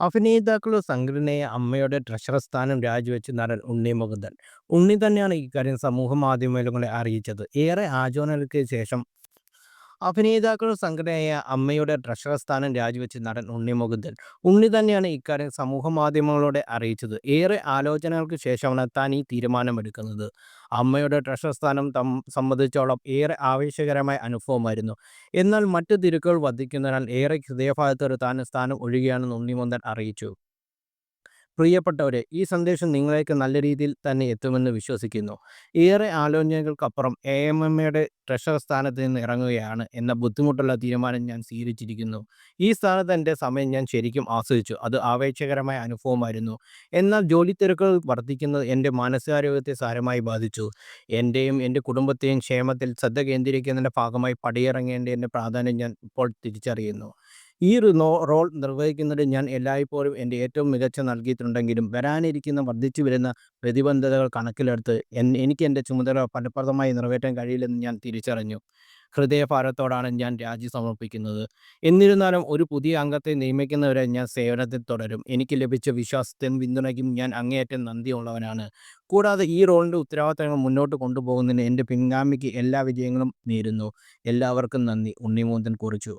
അഭിനേതാക്കളുടെ സംഘടനയെ അമ്മയുടെ ട്രഷറർ സ്ഥാനം രാജിവെച്ച് നടൻ ഉണ്ണി മുകുന്ദൻ. ഉണ്ണി തന്നെയാണ് ഇക്കാര്യം സമൂഹ മാധ്യമങ്ങളെ അറിയിച്ചത്. ഏറെ ആലോചനകൾക്ക് ശേഷം അഭിനേതാക്കളുടെ സംഘടനയായ അമ്മയുടെ ട്രഷറർ സ്ഥാനം രാജിവെച്ച് നടൻ ഉണ്ണി മുകുന്ദൻ. ഉണ്ണി തന്നെയാണ് ഇക്കാര്യം സമൂഹ മാധ്യമങ്ങളോടെ അറിയിച്ചത്. ഏറെ ആലോചനകൾക്ക് ശേഷമാണ് താൻ ഈ തീരുമാനമെടുക്കുന്നത്. അമ്മയുടെ ട്രഷർ സ്ഥാനം തം സംബന്ധിച്ചോളം ഏറെ ആവേശകരമായ അനുഭവമായിരുന്നു. എന്നാൽ മറ്റു തിരുക്കുകൾ വർദ്ധിക്കുന്നതിനാൽ ഏറെ ഹൃദയഭാഗത്തൊരു താൻ സ്ഥാനം ഒഴിയുകയാണെന്ന് ഉണ്ണി മുകുന്ദൻ അറിയിച്ചു. പ്രിയപ്പെട്ടവരെ ഈ സന്ദേശം നിങ്ങളേക്ക് നല്ല രീതിയിൽ തന്നെ എത്തുമെന്ന് വിശ്വസിക്കുന്നു. ഏറെ ആലോചനകൾക്കപ്പുറം എ എം എം എയുടെ ട്രഷറർ സ്ഥാനത്ത് നിന്ന് ഇറങ്ങുകയാണ് എന്ന ബുദ്ധിമുട്ടുള്ള തീരുമാനം ഞാൻ സ്വീകരിച്ചിരിക്കുന്നു. ഈ സ്ഥാനത്ത് എന്റെ സമയം ഞാൻ ശരിക്കും ആസ്വദിച്ചു. അത് ആവേശകരമായ അനുഭവമായിരുന്നു. എന്നാൽ ജോലി തിരക്കുകൾ വർദ്ധിക്കുന്നത് എന്റെ മാനസികാരോഗ്യത്തെ സാരമായി ബാധിച്ചു. എന്റെയും എന്റെ കുടുംബത്തെയും ക്ഷേമത്തിൽ ശ്രദ്ധ കേന്ദ്രീകരിക്കുന്നതിന്റെ ഭാഗമായി പടിയിറങ്ങേണ്ടതിന്റെ പ്രാധാന്യം ഞാൻ ഇപ്പോൾ തിരിച്ചറിയുന്നു. ഈ ഒരു റോൾ നിർവഹിക്കുന്നതിന് ഞാൻ എല്ലായ്പ്പോഴും എന്റെ ഏറ്റവും മികച്ച നൽകിയിട്ടുണ്ടെങ്കിലും വരാനിരിക്കുന്ന വർദ്ധിച്ചു വരുന്ന പ്രതിബന്ധതകൾ കണക്കിലെടുത്ത് എനിക്ക് എന്റെ ചുമതല ഫലപ്രദമായി നിറവേറ്റാൻ കഴിയില്ലെന്ന് ഞാൻ തിരിച്ചറിഞ്ഞു. ഹൃദയഭാരത്തോടാണ് ഞാൻ രാജി സമർപ്പിക്കുന്നത്. എന്നിരുന്നാലും ഒരു പുതിയ അംഗത്തെ നിയമിക്കുന്നവരെ ഞാൻ സേവനത്തിൽ തുടരും. എനിക്ക് ലഭിച്ച വിശ്വാസത്തിനും പിന്തുണയ്ക്കും ഞാൻ അങ്ങേയറ്റം നന്ദിയുള്ളവനാണ്. കൂടാതെ ഈ റോളിന്റെ ഉത്തരവാദിത്തങ്ങൾ മുന്നോട്ട് കൊണ്ടുപോകുന്നതിന് എന്റെ പിൻഗാമിക്ക് എല്ലാ വിജയങ്ങളും നേരുന്നു. എല്ലാവർക്കും നന്ദി. ഉണ്ണിമൂന്തൻ കുറിച്ചു.